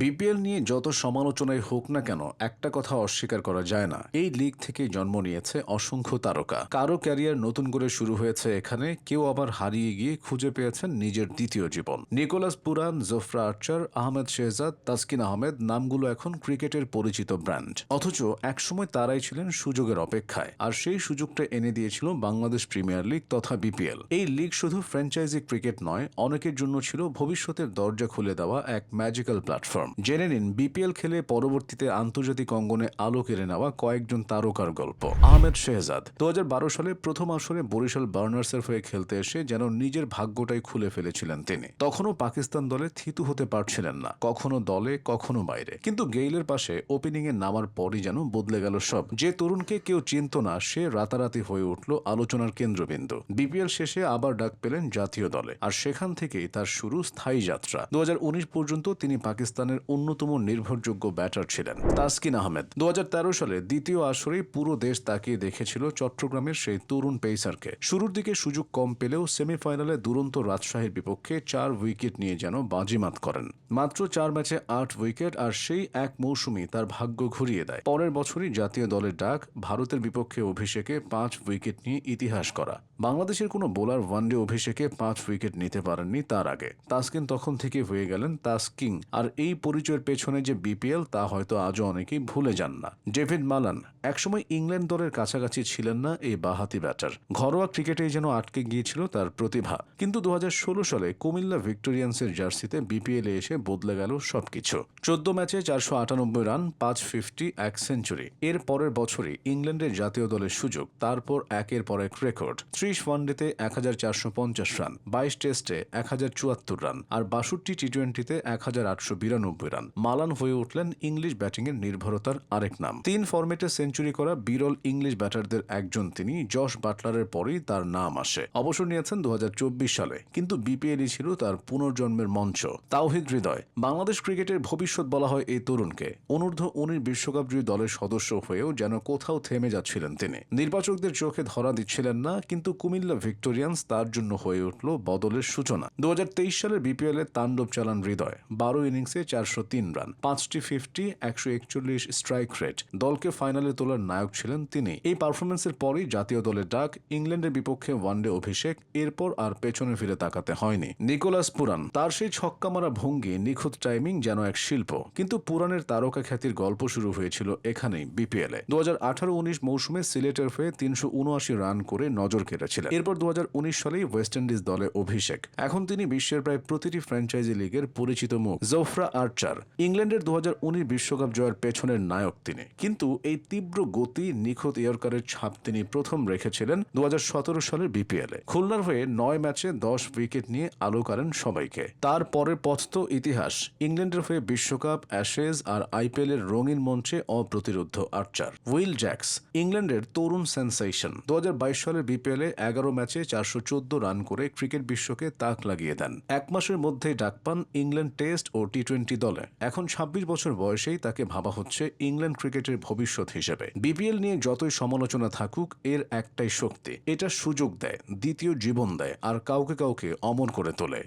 BPL নিয়ে যত সমালোচনাই হোক না কেন, একটা কথা অস্বীকার করা যায় না। এই লিগ থেকে জন্ম নিয়েছে অসংখ্য তারকা। কারও ক্যারিয়ার নতুন করে শুরু হয়েছে এখানে, কেউ আবার হারিয়ে গিয়ে খুঁজে পেয়েছেন নিজের দ্বিতীয় জীবন। নিকোলাস পুরান, জোফরা আর্চার, আহমেদ শেহজাদ, তাসকিন আহমেদ, নামগুলো এখন ক্রিকেটের পরিচিত ব্র্যান্ড। অথচ একসময় তারাই ছিলেন সুযোগের অপেক্ষায়, আর সেই সুযোগটা এনে দিয়েছিল বাংলাদেশ প্রিমিয়ার লিগ তথা বিপিএল। এই লিগ শুধু ফ্র্যাঞ্চাইজি ক্রিকেট নয়, অনেকের জন্য ছিল ভবিষ্যতের দরজা খুলে দেওয়া এক ম্যাজিক্যাল প্ল্যাটফর্ম। জেনে নিন, বিপিএল খেলে পরবর্তীতে আন্তর্জাতিক অঙ্গনে আলো কেড়ে নেওয়া কয়েকজন তারকার গল্প। আহমেদ শেহজাদ দু হাজার বারো সালে প্রথম আসরে বরিশাল বার্নার্সের হয়ে খেলতে এসে যেন নিজের ভাগ্যটাই খুলে ফেলেছিলেন তিনি। তখনও পাকিস্তান দলে থিতু হতে পারছিলেন না, কখনো দলে, কখনো বাইরে। কিন্তু গেইলের পাশে ওপেনিং এ নামার পরই যেন বদলে গেল সব। যে তরুণকে কেউ চিনত না, সে রাতারাতি হয়ে উঠল আলোচনার কেন্দ্রবিন্দু। বিপিএল শেষে আবার ডাক পেলেন জাতীয় দলে, আর সেখান থেকেই তার শুরু স্থায়ী যাত্রা। দু হাজার উনিশ পর্যন্ত তিনি পাকিস্তানের অন্যতম নির্ভরযোগ্য ব্যাটার ছিলেন তাসকিন আহমেদ। দু সালে দ্বিতীয় আসরেই পুরো দেশ তাকিয়ে দেখেছিল চট্টগ্রামের সেই তরুণ পেসারকে। শুরুর দিকে সুযোগ কম পেলেও সেমিফাইনালে দুরন্ত রাজশাহীর বিপক্ষে চার উইকেট নিয়ে যেন বাজিমাত করেন। মাত্র চার ম্যাচে আট উইকেট আর সেই এক মৌসুমই তার ভাগ্য ঘুরিয়ে দেয়। পরের বছরই জাতীয় দলের ডাক, ভারতের বিপক্ষে অভিষেকে পাঁচ উইকেট নিয়ে ইতিহাস করা বাংলাদেশের কোনো বোলার ওয়ানডে অভিষেকে পাঁচ উইকেট নিতে পারেননি তার আগে। তাসকিন তখন থেকে হয়ে গেলেন তাসকিং আর এই পরিচয়ের পেছনে যে বিপিএল তা হয়তো আজও অনেকেই ভুলে যান না। ডেভিড মালান, একসময় ইংল্যান্ড দলের কাছাকাছি ছিলেন না এই বাহাতি ব্যাটার। ঘরোয়া ক্রিকেটেই যেন আটকে গিয়েছিল তার প্রতিভা। কিন্তু দু হাজার ষোলো সালে কুমিল্লা ভিক্টোরিয়ান্সের জার্সিতে বিপিএলে এসে বদলে গেল সবকিছু। চোদ্দ ম্যাচে চারশো আটানব্বই রান, পাঁচ ফিফটি, এক সেঞ্চুরি। এর পরের বছরই ইংল্যান্ডের জাতীয় দলের সুযোগ, তারপর একের পর এক রেকর্ড। ত্রিশ ওয়ানডেতে এক হাজার চারশো পঞ্চাশ রান, বাইশ টেস্টে এক হাজার চুয়াত্তর রান, আর বাষট্টি টি টোয়েন্টিতে এক হাজার আটশো বিরানব্বই রান মালান হয়ে উঠলেন ইংলিশ ব্যাটিংয়ের নির্ভরতার আরেক নাম। তিন ফরম্যাটে সেঞ্চুরি করা বিরল ইংলিশ ব্যাটারদের একজন তিনি, জশ বাটলারের পরেই তার নাম আসে। অবসর নিয়েছেন দু সালে, কিন্তু বিপিএলই ছিল তার পুনর্জন্মের মঞ্চ। তাওহিদ হৃদয়। বাংলাদেশ ক্রিকেটের ভবিষ্যৎ বলা হয় এই তরুণকে। অনূর্ধ্ব উনিশ বিশ্বকাপ জয়ী দলের সদস্য হয়েও যেন কোথাও থেমে যাচ্ছিলেন তিনি। নির্বাচকদের চোখে ধরা দিচ্ছিলেন না, কিন্তু কুমিল্লা ভিক্টোরিয়ান্স তার জন্য হয়ে উঠল বদলের সূচনা। দু হাজার তেইশ সালের বিপিএল এ তাণ্ডব চালান হৃদয়। বারো ইনিংসে চারশো তিন রান। পাঁচটি ফিফটি, একশো একচল্লিশ স্ট্রাইক রেট দলকে ফাইনালে তোলার নায়ক ছিলেন তিনি। এই পারফরমেন্সের পরই জাতীয় দলের ডাক, ইংল্যান্ডের বিপক্ষে ওয়ানডে অভিষেক, এরপর আর পেছনে ফিরে তাকাতে হয়নি। নিকোলাস পুরান, তার সেই ছক্কা মারা ভঙ্গি, নিখুঁত টাইমিং যেন এক শিল্প। কিন্তু পুরানের তারকা খ্যাতির গল্প শুরু হয়েছিল এখানেই বিপিএল দু হাজার আঠারো উনিশ মৌসুমে সিলেটের হয়ে তিনশো উনআশি রান করে নজর কেড়েছিলেন। এরপর দু হাজার উনিশ সালেই ওয়েস্ট ইন্ডিজ দলে অভিষেক। এখন তিনি বিশ্বের প্রায় প্রতিটি ফ্র্যাঞ্চাইজি লিগের পরিচিত মুখ। জোফরা আর্চার ইংল্যান্ডের দু বিশ্বকাপ জয়ের পেছনের নায়ক তিনি। কিন্তু এই তীব্র গতি নিখুঁত ইয়র্কারের ছাপ তিনি প্রথম রেখেছিলেন দু সালের বিপিএল এ। খুলনার হয়ে নয় ম্যাচে দশ উইকেট নিয়ে আলো করেন সবাইকে। তার পরের পথ তো ইতিহাস। ইংল্যান্ডের হয়ে বিশ্বকাপ, অ্যাশেজ আর আইপিএল এর রঙিন মঞ্চে অপ্রতিরোধ্য আর্চার। উইল জ্যাক্স, ইংল্যান্ডের তরুণ সেন্সেশন। দু সালের বিপিএল এ এগারো ম্যাচে চারশো চোদ্দ রান করে ক্রিকেট বিশ্বকে তাক লাগিয়ে দেন। এক মাসের মধ্যেই ডাক পান ইংল্যান্ড টেস্ট ও টি টোয়েন্টি দলে। এখন ২৬ বছর বয়সেই তাকে ভাবা হচ্ছে ইংল্যান্ড ক্রিকেটের ভবিষ্যৎ হিসেবে। বিপিএল নিয়ে যতই সমালোচনা থাকুক, এর একটাই শক্তি, এটা সুযোগ দেয়, দ্বিতীয় জীবন দেয়, আর কাউকে কাউকে অমন করে তোলে।